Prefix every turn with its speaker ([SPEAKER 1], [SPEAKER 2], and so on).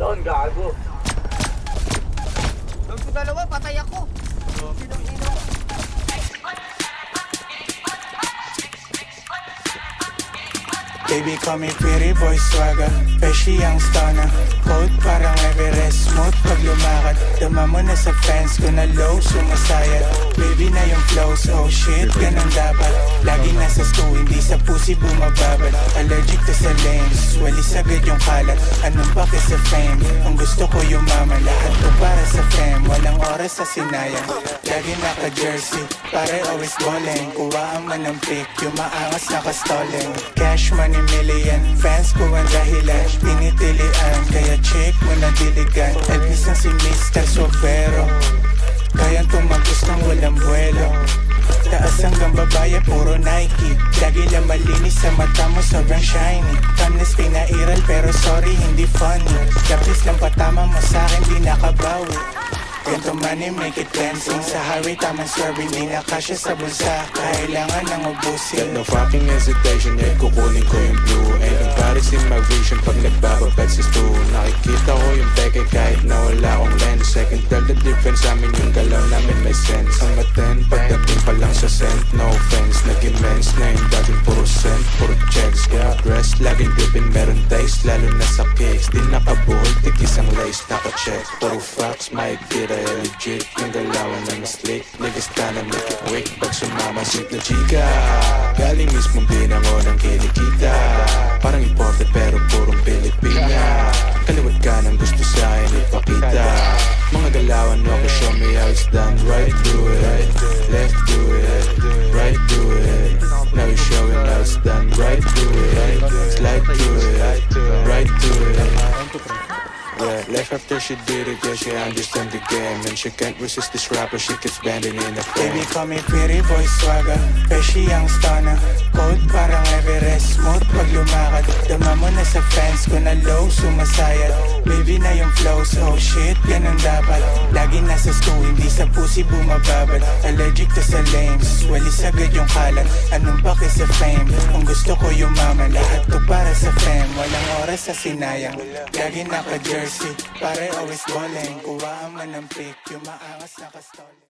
[SPEAKER 1] Doon, gago.
[SPEAKER 2] Doon ko dalawa, patay ako. Sinong ino?
[SPEAKER 3] Baby call me pretty boy swagger Pesci ang stunner Cold parang Everest Smooth pag lumakad Dama mo na sa fans ko na low Sumasayat Baby na yung flows Oh shit, ganun dapat Lagi nasa sa pussy bumababad Allergic to sa lanes Walis agad yung kalat Anong pake sa fame Ang gusto ko yumaman Lahat ko para sa fam. Walang oras sa sinayang Lagi naka-jersey. Pare always balling. Kuhaan man ng pick Yung maangas naka-stalling Cash money million Fans ko ang dahilan. Tinitilian Kaya check mo na diligan. Elvis ang si Mr. Sobero Kaya tumagos ng walang buwelo Taas hanggang babaya, puro Nike. Lagi lang malinis sa mata mo, sobrang shiny. Timeless pinairal, pero sorry, hindi funny. Lapis lang patama mo sa akin, di nakabawi. Ganto money, make it dancing Sa highway, tamang swerving Di na kasya sa bulsa. Kailangan ng ubusin.
[SPEAKER 4] Got no fucking hesitation Yeah, kukunin ko yung blue. Ain't nobody see my vision Pag nagbababad sa stool Nakikita ko yung peke kahit na wala akong lens. Can tell the difference Amin yung galaw namin may sense. Ang maten, pagdating scent No offense, naging mens na yung dating puro cent Puro checks, kaya dress Laging dipping, meron taste Lalo na sa cakes Di nakabuhol, tigis ang lace Naka-check, puro facts Makikita eh, legit Yung galawan na mas slick Niggas na make it quick Pag sumama, sweet na chika Galing mismong binango ng kinikita Parang imported pero purong Pilipina Kaliwat ka ng gusto sa akin ipakita Mga galawan ako show me how it's done Right do it, left left after she did it, yeah, she understand the game. And she can't resist this rapper, she keeps bending in the
[SPEAKER 3] Baby
[SPEAKER 4] frame.
[SPEAKER 3] call me pretty boy swagger. Pesci ang stunner. Cold parang Everest lumakad Dama mo na sa fans ko na low Sumasayat. Baby na yung flows Oh shit, ganun dapat. Lagi nasa sto, hindi sa pussy bumababad Allergic to sa lames Walis agad yung kalat. Anong pake sa fame? Kung gusto ko yumaman Lahat to para sa fam Walang oras sa sinayang. Lagi naka-jersey Pare always balling Kuhaan man ng pick Yung maangas naka-stall